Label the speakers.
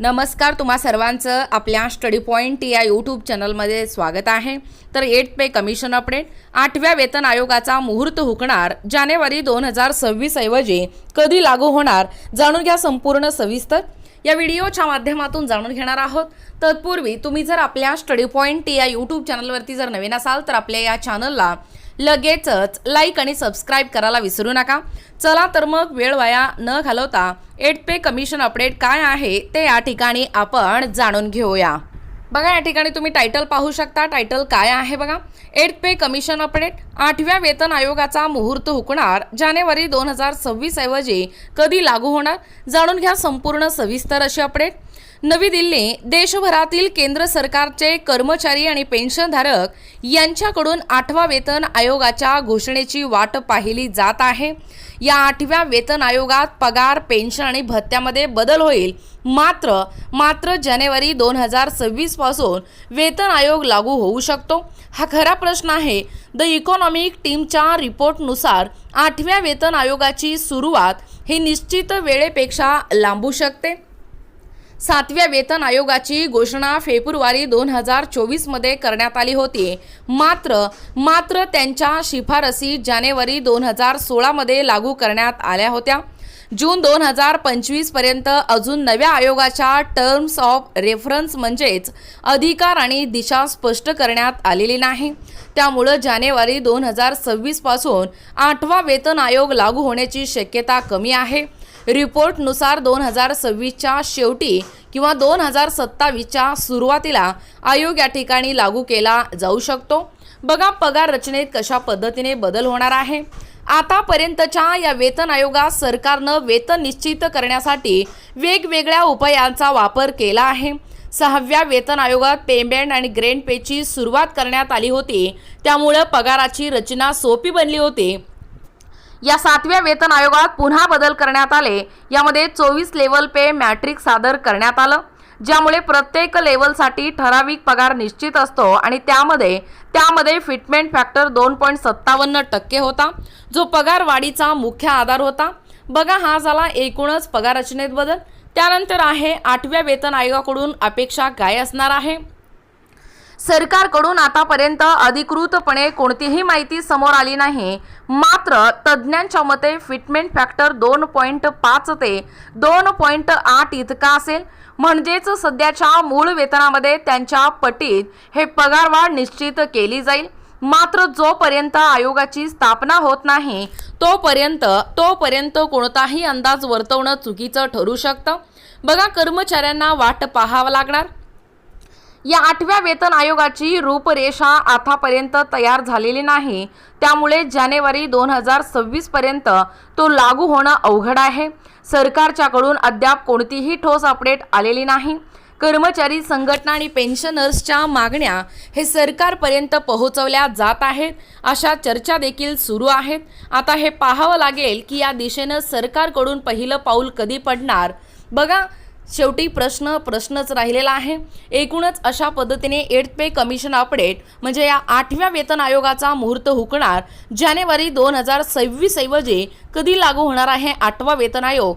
Speaker 1: नमस्कार तुम्हा सर्वांचं आपल्या स्टडी पॉईंट या यूट्यूब चॅनलमध्ये स्वागत आहे. तर एट पे कमिशन अपडेट. आठव्या वेतन आयोगाचा मुहूर्त हुकणार. जानेवारी दोन हजार सव्वीस ऐवजी कधी लागू होणार? जाणून घ्या संपूर्ण सविस्तर. या व्हिडिओच्या माध्यमातून जाणून घेणार आहोत. तत्पूर्वी तुम्ही जर आपल्या स्टडी पॉईंट या यूट्यूब चॅनलवरती जर नवीन असाल तर आपल्या या चॅनलला लगेचच लाईक आणि सबस्क्राईब करायला विसरू नका. चला तर मग वेळ वाया न घालवता एट पे कमिशन अपडेट काय आहे ते या ठिकाणी आपण जाणून घेऊया. बघा या ठिकाणी तुम्ही टायटल पाहू शकता. टायटल काय आहे बघा? एट पे कमिशन अपडेट आठव्या वेतन आयोगाचा मुहूर्त हुकणार. जानेवारी दोन हजार सव्वीस ऐवजी कधी लागू होणार? जाणून घ्या संपूर्ण सविस्तर अशी अपडेट नवी दिल्ली देशभरातील केंद्र सरकारचे कर्मचारी आणि पेन्शनधारक यांच्याकडून आठवा वेतन आयोगाच्या घोषणेची वाट पाहिली जात आहे. या आठव्या वेतन आयोगात पगार पेन्शन आणि भत्त्यामध्ये बदल होईल. मात्र मात्र जानेवारी दोन हजार सव्वीसपासून वेतन आयोग लागू होऊ शकतो. हा खरा प्रश्न आहे. द इकॉनॉमिक टीमच्या रिपोर्टनुसार आठव्या वेतन आयोगाची सुरुवात ही निश्चित वेळेपेक्षा लांबू शकते. सातव्या वेतन आयोगाची घोषणा फेब्रुवारी दोन हजार चोवीसमध्ये करण्यात आली होती. मात्र मात्र त्यांच्या शिफारसी जानेवारी दोन हजार सोळामध्ये लागू करण्यात आल्या होत्या. जून दोन हजार पंचवीसपर्यंत अजून नव्या आयोगाच्या टर्म्स ऑफ रेफरन्स म्हणजेच अधिकार आणि दिशा स्पष्ट करण्यात आलेली नाही. त्यामुळं जानेवारी दोन हजार सव्वीसपासून आठवा वेतन आयोग लागू होण्याची शक्यता कमी आहे. रिपोर्टनुसार दोन हजार सव्वीसच्या शेवटी किंवा दोन हजार सत्तावीसच्या सुरुवातीला आयोग या ठिकाणी लागू केला जाऊ शकतो. बघा पगार रचनेत कशा पद्धतीने बदल होणार आहे. आतापर्यंतच्या या वेतन आयोगात सरकारनं वेतन निश्चित करण्यासाठी वेगवेगळ्या उपायांचा वापर केला आहे. सहाव्या वेतन आयोगात पेमेंट आणि ग्रेन पेची सुरुवात करण्यात आली होती. त्यामुळं पगाराची रचना सोपी बनली होती. या सातव्या वेतन आयोगात पुन्हा बदल करण्यात आले. यामध्ये चोवीस लेवल पे मॅट्रिक सादर करण्यात आलं ज्यामुळे प्रत्येक लेवलसाठी ठराविक पगार निश्चित असतो आणि त्यामध्ये त्यामध्ये फिटमेंट फॅक्टर दोन पॉईंट सत्तावन्न टक्के होता जो पगार वाढीचा मुख्य आधार होता. बघा हा झाला एकूणच पगार रचनेत बदल. त्यानंतर आहे आठव्या वेतन आयोगाकडून अपेक्षा काय असणार आहे? सरकारकडून आतापर्यंत अधिकृतपणे कोणतीही माहिती समोर आली नाही. मात्र तज्ज्ञांच्या मते फिटमेंट फॅक्टर दोन पॉईंट पाच ते दोन पॉईंट आठ इतका असेल. म्हणजेच सध्याच्या मूळ वेतनामध्ये त्यांच्या पटीत हे पगारवाढ निश्चित केली जाईल. मात्र जोपर्यंत आयोगाची स्थापना होत नाही तोपर्यंत तोपर्यंत कोणताही अंदाज वर्तवणं चुकीचं ठरू शकतं. बघा कर्मचाऱ्यांना वाट पाहावं लागणार. या आठव्या वेतन आयोगाची रूपरेषा आतापर्यंत तयार झालेली नाही. त्यामुळे जानेवारी दोन हजार सव्वीस पर्यंत तो लागू होणं अवघड आहे. सरकारच्याकडून अद्याप कोणतीही ठोस अपडेट आलेली नाही. कर्मचारी संघटना आणि पेन्शनर्सच्या मागण्या हे सरकारपर्यंत पोहोचवल्या जात आहेत. अशा चर्चा देखील सुरू आहेत. आता हे पाहावं लागेल की या दिशेनं सरकारकडून पहिलं पाऊल कधी पडणार? बघा शेवटी प्रश्न प्रश्नच राहिलेला आहे. एकूणच अशा पद्धतीने एट पे कमिशन अपडेट म्हणजे या आठव्या वेतन आयोगाचा मुहूर्त हुकणार जानेवारी दोन हजार सव्वीस ऐवजी कधी लागू होणार आहे आठवा वेतन आयोग?